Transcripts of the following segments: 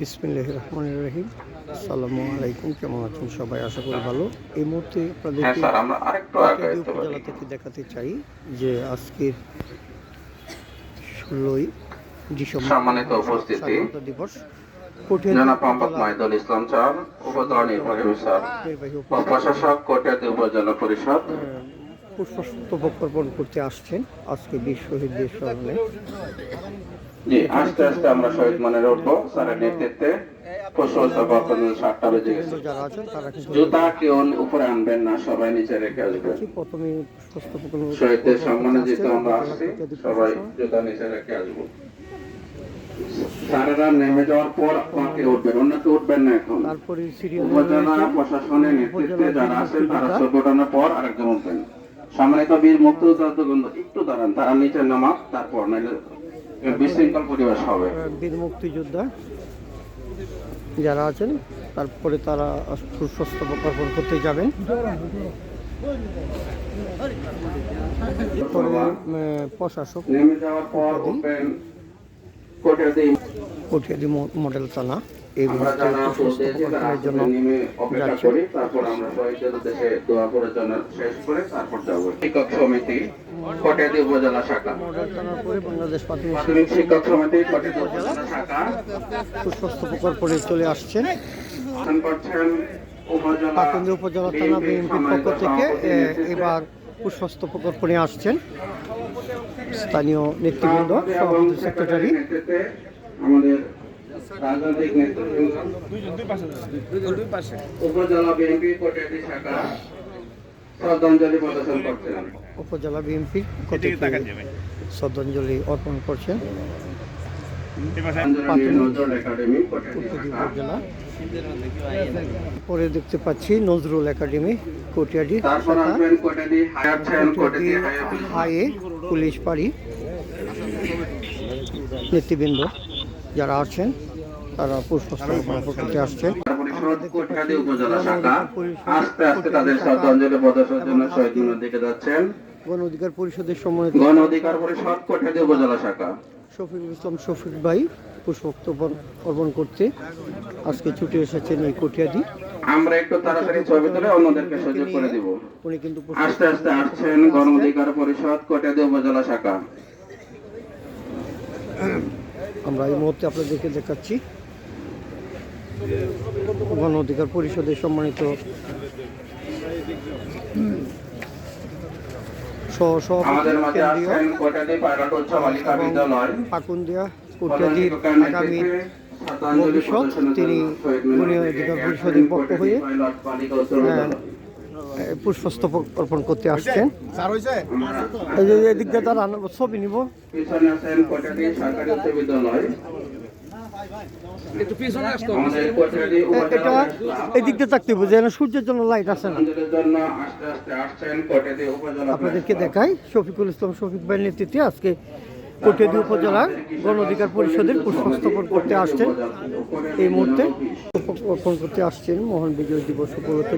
বিসমিল্লাহ রহমান রহিম। আসসালামু আলাইকুম কেমন আছেন সবাই? আশা করি ভালো। এই মুহূর্তে হ্যাঁ আপনাদেরকে পারি উপজেলা থেকে দেখাতে চাই যে আজকের ষোলোই ডিসেম্বর সম্মানিত উপস্থিতি। দিবস। ইসলাম স্যার উপজেলা নির্বাহী স্যার প্রশাসক কোটিয়াদি উপজেলা পরিষদ। পুষ্পস্তবক অর্পণ করতে আসছেন আজকে বীর শহীদদের স্মরণে। জি আস্তে আস্তে আমরা শহীদ মনে উঠবো স্যারের নেতৃত্বে। পুষ্পস্তবক সাতটা বেজে গেছে। যারা আছেন তারা কিন্তু জুতা কেউ উপরে আনবেন না সবাই নিচে রেখে আসবেন প্রথমে পুষ্পস্তবক শহীদদের সম্মানে যেহেতু আমরা আসছি সবাই জুতা নিচে রেখে আসব। স্যারেরা নেমে যাওয়ার পর আপনাকে উঠবেন অন্যকে উঠবেন না এখন। তারপরে উপজেলা প্রশাসনের নেতৃত্বে যারা আছেন তারা ওঠানোর পর আরেকজন উঠবেন। সম্মানিত বীর মুক্তিযোদ্ধাগণ একটু দাঁড়ান তারা নিচে নামাক তারপর নাইলে বিশৃঙ্খল পরিবেশ হবে। বীর মুক্তিযোদ্ধা যারা আছেন তারপরে তারা সুস্বাস্থ্য অর্পণ করতে যাবেন। প্রশাসক নেমে যাওয়ার পর কটিয়াদি মডেল থানা। এই মুহূর্তে অর্পণের জন্য অপেক্ষা যাচ্ছে। করি। তারপর আমরা উদ্দেশ্যে দোয়া করে জন্য শেষ করে তারপর যাব। শিক্ষক সমিতি কোটেদি উপজেলা শাখা। পরে বাংলাদেশ প্রাথমিক শিক্ষক সমিতি কোটেদি উপজেলা শাখা। সুস্বাস্থ্য প্রকল্পে চলে আসছেন করছেন উপজেলা পাকুন্দি উপজেলা থানা বিএনপির পক্ষ থেকে এবার সুস্বাস্থ্য প্রকল্প নিয়ে আসছেন। স্থানীয় নেতৃবৃন্দ সভাপতি সেক্রেটারি আমাদের উপজেলা বিএনপি কোটেদি শাখা শ্রদ্ধাঞ্জলি প্রদর্শন করছেন। উপজেলা বিএনপি শ্রদ্ধাঞ্জলি অর্পণ করছেন। পরে দেখতে পাচ্ছি নজরুল একাডেমি কটিয়াডি হাইয়ে পুলিশ পাড়ি নেতৃবৃন্দ যারা আছেন তারা পুষ্পস্তবক করতে আসছেন উপজেলা শাখা আস্তে আস্তে তাদের শ্রদ্ধাঞ্জলি প্রদর্শনের জন্য শহীদ দিকে যাচ্ছেন। গণ অধিকার পরিষদের সম্মানিত গণ অধিকার পরিষদ কোটখাদি উপজেলা শাখা। শফিকুল ইসলাম শফিক ভাই অর্পণ করতে। আজকে ছুটে এসেছেন এই কটিয়াদি। আমরা একটু তাড়াতাড়ি ছবি তুলে অন্যদেরকে সুযোগ করে দিব। উনি কিন্তু আস্তে আস্তে আসছেন গণ অধিকার পরিষদ কোটখাদি উপজেলা শাখা। আমরা এই মুহূর্তে আপনাদেরকে দেখাচ্ছি। গণ অধিকার পরিষদের সম্মানিত পাকুন্দিয়া আগামী ভবিষ্যৎ তিনি গণ অধিকার এগিয়ে পরিষদের পক্ষ হয়ে হ্যাঁ, পুষ্পস্তবক অর্পণ করতে আসছেন। এদিক দিয়ে তারা ছবি নিব। পিছনে আছেন কোটাটি সরকারি উচ্চ বিদ্যালয় আমাদের কোটাটি এ- এটা এদিক দিয়ে থাকতে বুঝে সূর্যের জন্য লাইট আছে না। আপনাদেরকে দেখাই শফিকুল ইসলাম শফিক ভাইয়ের নেতৃত্বে আজকে উপজেলার গণ অধিকার পরিষদের পুষ্পস্তবন করতে আসছেন। এই মুহূর্তে অর্পণ করতে আসছেন মহান বিজয় দিবস উপলক্ষে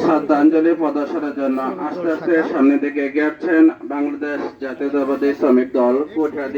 শ্রদ্ধাঞ্জলি প্রদর্শনের জন্য আস্তে আস্তে সামনে দিকে এগিয়ে আসছেন বাংলাদেশ জাতীয়তাবাদী শ্রমিক দল কোটাটি